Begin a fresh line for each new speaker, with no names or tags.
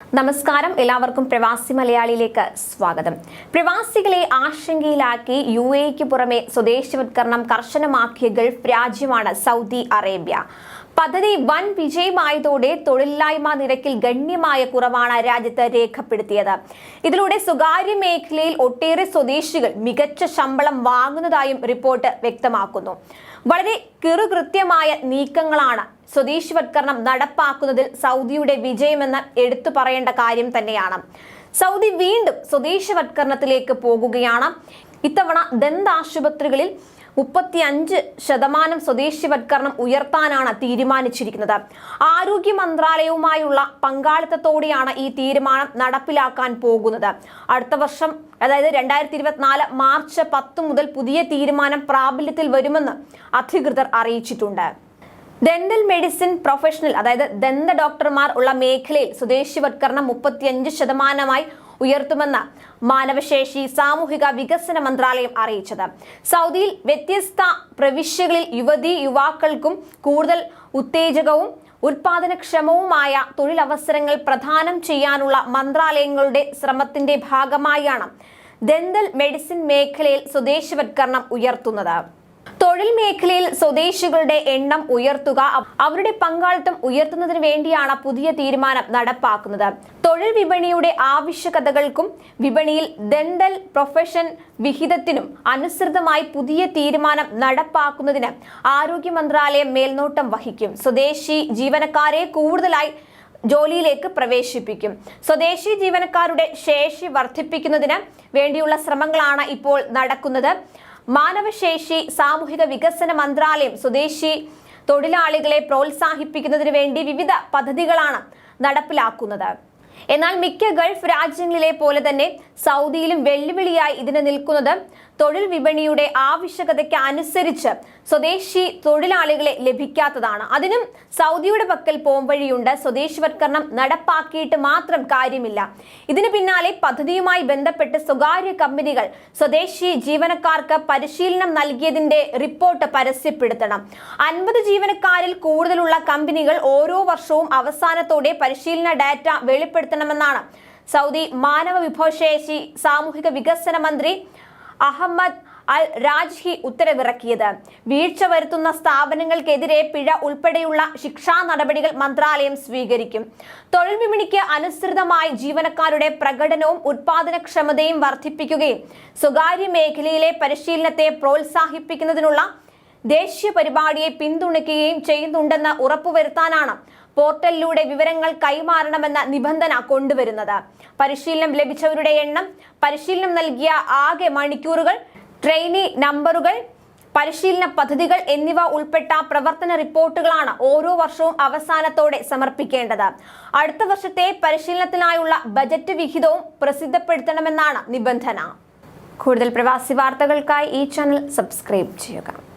നമസ്കാരം. എല്ലാവർക്കും പ്രവാസി മലയാളിയിലേക്ക് സ്വാഗതം. പ്രവാസികളെ ആശങ്കയിലാക്കി യു എക്ക് പുറമെ സ്വദേശവത്കരണം കർശനമാക്കിയ ഗൾഫ് രാജ്യമാണ് സൗദി അറേബ്യ. പദ്ധതി വൻ വിജയമായതോടെ തൊഴിലില്ലായ്മ നിരക്കിൽ ഗണ്യമായ കുറവാണ് രാജ്യത്ത് രേഖപ്പെടുത്തിയത്. ഇതിലൂടെ സ്വകാര്യ മേഖലയിൽ ഒട്ടേറെ സ്വദേശികൾ മികച്ച ശമ്പളം വാങ്ങുന്നതായും റിപ്പോർട്ട് വ്യക്തമാക്കുന്നു. വളരെ കിറുകൃത്യമായ നീക്കങ്ങളാണ് സ്വദേശിവത്കരണം നടപ്പാക്കുന്നതിൽ സൗദിയുടെ വിജയമെന്ന് എടുത്തു പറയേണ്ട കാര്യം തന്നെയാണ്. സൗദി വീണ്ടും സ്വദേശവത്കരണത്തിലേക്ക് പോകുകയാണ്. ഇത്തവണ ദന്താശുപത്രികളിൽ മുപ്പത്തിയഞ്ച് ശതമാനം സ്വദേശിവത്കരണം ഉയർത്താനാണ് തീരുമാനിച്ചിരിക്കുന്നത്. ആരോഗ്യ മന്ത്രാലയവുമായുള്ള പങ്കാളിത്തത്തോടെയാണ് ഈ തീരുമാനം നടപ്പിലാക്കാൻ പോകുന്നത്. അടുത്ത വർഷം അതായത് രണ്ടായിരത്തി ഇരുപത്തിനാല് മാർച്ച് പത്ത് മുതൽ പുതിയ തീരുമാനം പ്രാബല്യത്തിൽ വരുമെന്ന് അധികൃതർ അറിയിച്ചിട്ടുണ്ട്. ഡെന്റൽ മെഡിസിൻ പ്രൊഫഷണൽ അതായത് ദന്ത ഡോക്ടർമാർ ഉള്ള മേഖലയിൽ സ്വദേശിവത്കരണം മുപ്പത്തിയഞ്ച് ശതമാനമായി ഉയർത്തുമെന്ന് മാനവശേഷി സാമൂഹിക വികസന മന്ത്രാലയം അറിയിച്ചത്. സൗദിയിൽ വ്യത്യസ്ത പ്രവിശ്യകളിൽ യുവതി യുവാക്കൾക്കും കൂടുതൽ ഉത്തേജകവും ഉൽപാദനക്ഷമവുമായ തൊഴിലവസരങ്ങൾ പ്രദാനം ചെയ്യാനുള്ള മന്ത്രാലയങ്ങളുടെ ശ്രമത്തിന്റെ ഭാഗമായാണ് ദന്തൽ മെഡിസിൻ മേഖലയിൽ സ്വദേശവത്കരണം ഉയർത്തുന്നത്. തൊഴിൽ മേഖലയിൽ സ്വദേശികളുടെ എണ്ണം ഉയർത്തുക അവരുടെ പങ്കാളിത്തം ഉയർത്തുന്നതിന് വേണ്ടിയാണ് പുതിയ തീരുമാനം നടപ്പാക്കുന്നത്. തൊഴിൽ വിപണിയുടെ ആവശ്യകതകൾക്കും വിപണിയിൽ ദന്തൽ പ്രൊഫഷൻ വിഹിതത്തിനും അനുസൃതമായി പുതിയ തീരുമാനം നടപ്പാക്കുന്നതിന് ആരോഗ്യ മന്ത്രാലയം മേൽനോട്ടം വഹിക്കും. സ്വദേശി ജീവനക്കാരെ കൂടുതലായി ജോലിയിലേക്ക് പ്രവേശിപ്പിക്കും. സ്വദേശി ജീവനക്കാരുടെ ശേഷി വർദ്ധിപ്പിക്കുന്നതിന് വേണ്ടിയുള്ള ശ്രമങ്ങളാണ് ഇപ്പോൾ നടക്കുന്നത്. മാനവശേഷി സാമൂഹിക വികസന മന്ത്രാലയം സ്വദേശി തൊഴിലാളികളെ പ്രോത്സാഹിപ്പിക്കുന്നതിന് വേണ്ടി വിവിധ പദ്ധതികളാണ് നടപ്പിലാക്കുന്നത്. എന്നാൽ മിക്ക ഗൾഫ് രാജ്യങ്ങളിലെ പോലെ തന്നെ സൗദിയിലും വെല്ലുവിളിയായി ഇതിന് നിൽക്കുന്നത് തൊഴിൽ വിപണിയുടെ ആവശ്യകതയ്ക്ക് അനുസരിച്ച് സ്വദേശി തൊഴിലാളികളെ ലഭിക്കാത്തതാണ്. അതിനും സൗദിയുടെ പക്കൽ പോംവഴിയുണ്ട് സ്വദേശിവത്കരണം നടപ്പാക്കിയിട്ട് മാത്രം കാര്യമില്ല. ഇതിന് പിന്നാലെ പദ്ധതിയുമായി ബന്ധപ്പെട്ട് സ്വകാര്യ കമ്പനികൾ സ്വദേശി ജീവനക്കാർക്ക് പരിശീലനം നൽകിയതിന്റെ റിപ്പോർട്ട് പരസ്യപ്പെടുത്തണം. അൻപത് ജീവനക്കാരിൽ കൂടുതലുള്ള കമ്പനികൾ ഓരോ വർഷവും അവസാനത്തോടെ പരിശീലന ഡാറ്റ വെളിപ്പെടുത്തണമെന്നാണ് സൗദി മാനവ വിഭവശേഷി സാമൂഹിക വികസന മന്ത്രി അഹമ്മദ് അൽ രാജ്ഹി ഉത്തരവിറക്കിയത്. വീഴ്ച വരുത്തുന്ന സ്ഥാപനങ്ങൾക്കെതിരെ പിഴ ഉൾപ്പെടെയുള്ള ശിക്ഷാ നടപടികൾ മന്ത്രാലയം സ്വീകരിക്കും. തൊഴിൽ വിപണിക്ക് അനുസൃതമായി ജീവനക്കാരുടെ പ്രകടനവും ഉത്പാദനക്ഷമതയും വർദ്ധിപ്പിക്കുകയും സ്വകാര്യ മേഖലയിലെ പരിശീലനത്തെ പ്രോത്സാഹിപ്പിക്കുന്നതിനുള്ള ദേശീയ പരിപാടിയെ പിന്തുണയ്ക്കുകയും ചെയ്യുന്നുണ്ടെന്ന് ഉറപ്പുവരുത്താനാണ് പോർട്ടലിലൂടെ വിവരങ്ങൾ കൈമാറണമെന്ന നിബന്ധന കൊണ്ടുവരുന്നത്. പരിശീലനം ലഭിച്ചവരുടെ എണ്ണം പരിശീലനം നൽകിയ ആകെ മണിക്കൂറുകൾ ട്രെയിനി നമ്പറുകൾ പരിശീലന പദ്ധതികൾ എന്നിവ ഉൾപ്പെട്ട പ്രവർത്തന റിപ്പോർട്ടുകളാണ് ഓരോ വർഷവും അവസാനത്തോടെ സമർപ്പിക്കേണ്ടത്. അടുത്ത വർഷത്തെ പരിശീലനത്തിനായുള്ള ബജറ്റ് വിഹിതവും പ്രസിദ്ധപ്പെടുത്തണമെന്നാണ് നിബന്ധന. കൂടുതൽ പ്രവാസി വാർത്തകൾക്കായി ഈ ചാനൽ സബ്സ്ക്രൈബ് ചെയ്യുക.